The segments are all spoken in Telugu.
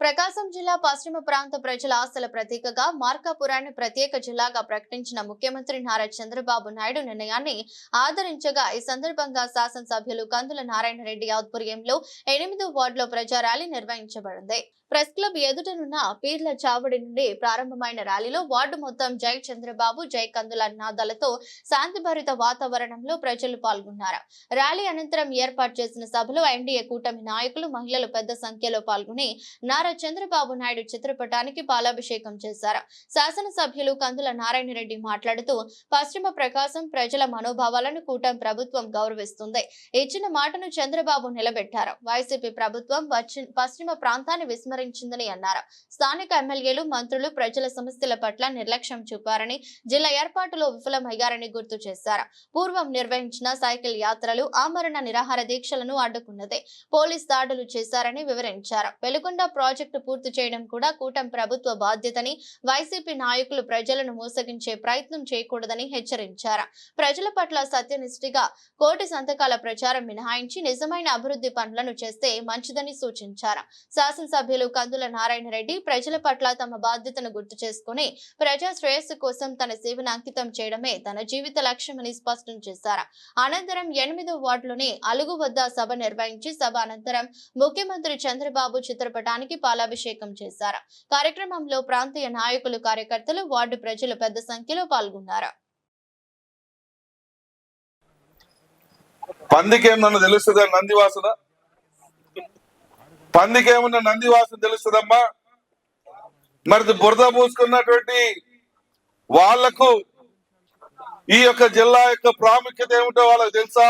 ప్రకాశం జిల్లా పశ్చిమ ప్రాంత ప్రజల ఆస్తుల ప్రతీకగా మార్కాపురాన్ని ప్రత్యేక జిల్లాగా ప్రకటించిన ముఖ్యమంత్రి నారా చంద్రబాబు నాయుడు నిర్ణయాన్ని ఆదరించగా ఈ సందర్భంగా శాసనసభ్యులు కందుల నారాయణ రెడ్డి ఆధ్వర్యంలో ఎనిమిదో వార్డులో ప్రజా ర్యాలీ నిర్వహించబడింది. ప్రెస్ క్లబ్ ఎదుటనున్న పీర్ల చావడి నుండి ప్రారంభమైన ర్యాలీలో వార్డు మొత్తం జై చంద్రబాబు జై కందుల నాదాలతో శాంతిభరిత వాతావరణంలో ప్రజలు పాల్గొన్నారు. ర్యాలీ అనంతరం ఏర్పాటు చేసిన సభలో ఎన్డీఏ కూటమి నాయకులు మహిళలు పెద్ద సంఖ్యలో పాల్గొని నారా చంద్రబాబు నాయుడు చిత్రపటానికి పాలాభిషేకం చేశారు. శాసనసభ్యులు కందుల నారాయణ రెడ్డి మాట్లాడుతూ పశ్చిమ ప్రకాశం ప్రజల మనోభావాలను కూటమి ప్రభుత్వం గౌరవిస్తుంది. ఇచ్చిన మాటను చంద్రబాబు నిలబెట్టారు. వైసీపీ ప్రభుత్వం పశ్చిమ ప్రాంతాన్ని విస్మరించిందని అన్నారు. స్థానిక ఎమ్మెల్యేలు మంత్రులు ప్రజల సమస్యల పట్ల నిర్లక్ష్యం చూపారని జిల్లా ఏర్పాటులో విఫలమయ్యారని గుర్తు చేశారు. పూర్వం నిర్వహించిన సైకిల్ యాత్రలు ఆమరణ నిరాహార దీక్షలను అడ్డుకున్నదే. పోలీస్ దాడులు చేశారని వివరించారు. వెలుగొండ ప్రాజెక్టు పూర్తి చేయడం కూడా కూటమి ప్రభుత్వ బాధ్యతని వైసీపీ నాయకులు ప్రజలను మోసగించే ప్రయత్నం చేయకూడదని హెచ్చరించారు. ప్రజల పట్ల సత్యనిష్ఠిగా కోటి సంతకాల ప్రచారం మినహాయించి నిజమైన అభివృద్ధి పనులను చేస్తే మంచిదని సూచించారు. శాసనసభ్యులు కందుల నారాయణ రెడ్డి ప్రజల పట్ల తమ బాధ్యతను గుర్తు చేసుకుని ప్రజా శ్రేయస్సు కోసం తన సేవను అంకితం చేయడమే తన జీవిత లక్ష్యమని స్పష్టం చేశారు. అనంతరం ఎనిమిదో వార్డులోని అలుగు వద్ద సభ నిర్వహించి సభ అనంతరం ముఖ్యమంత్రి చంద్రబాబు చిత్రపటానికి పాలాభిషేకం చేశారు. కార్యక్రమంలో ప్రాంతీయ నాయకులు కార్యకర్తలు వార్డు ప్రజలు పెద్ద సంఖ్యలో పాల్గొన్నారు. పందికేమన్నా తెలుస్తుందా నందివాసన? పందికేమున్న నందివాసన తెలుస్తుందమ్మా? మరి బురద పూసుకున్నటువంటి వాళ్ళకు ఈ యొక్క జిల్లా యొక్క ప్రాముఖ్యత ఏమిటో వాళ్ళకి తెలుసా?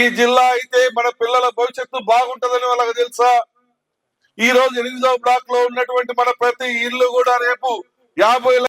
ఈ జిల్లా అయితే మన పిల్లల భవిష్యత్తు బాగుంటదని వాళ్ళకి తెలుసా? ఈ రోజు ఎనిమిదవ బ్లాక్లో ఉన్నటువంటి మన ప్రతి ఇల్లు కూడా రేపు యాభై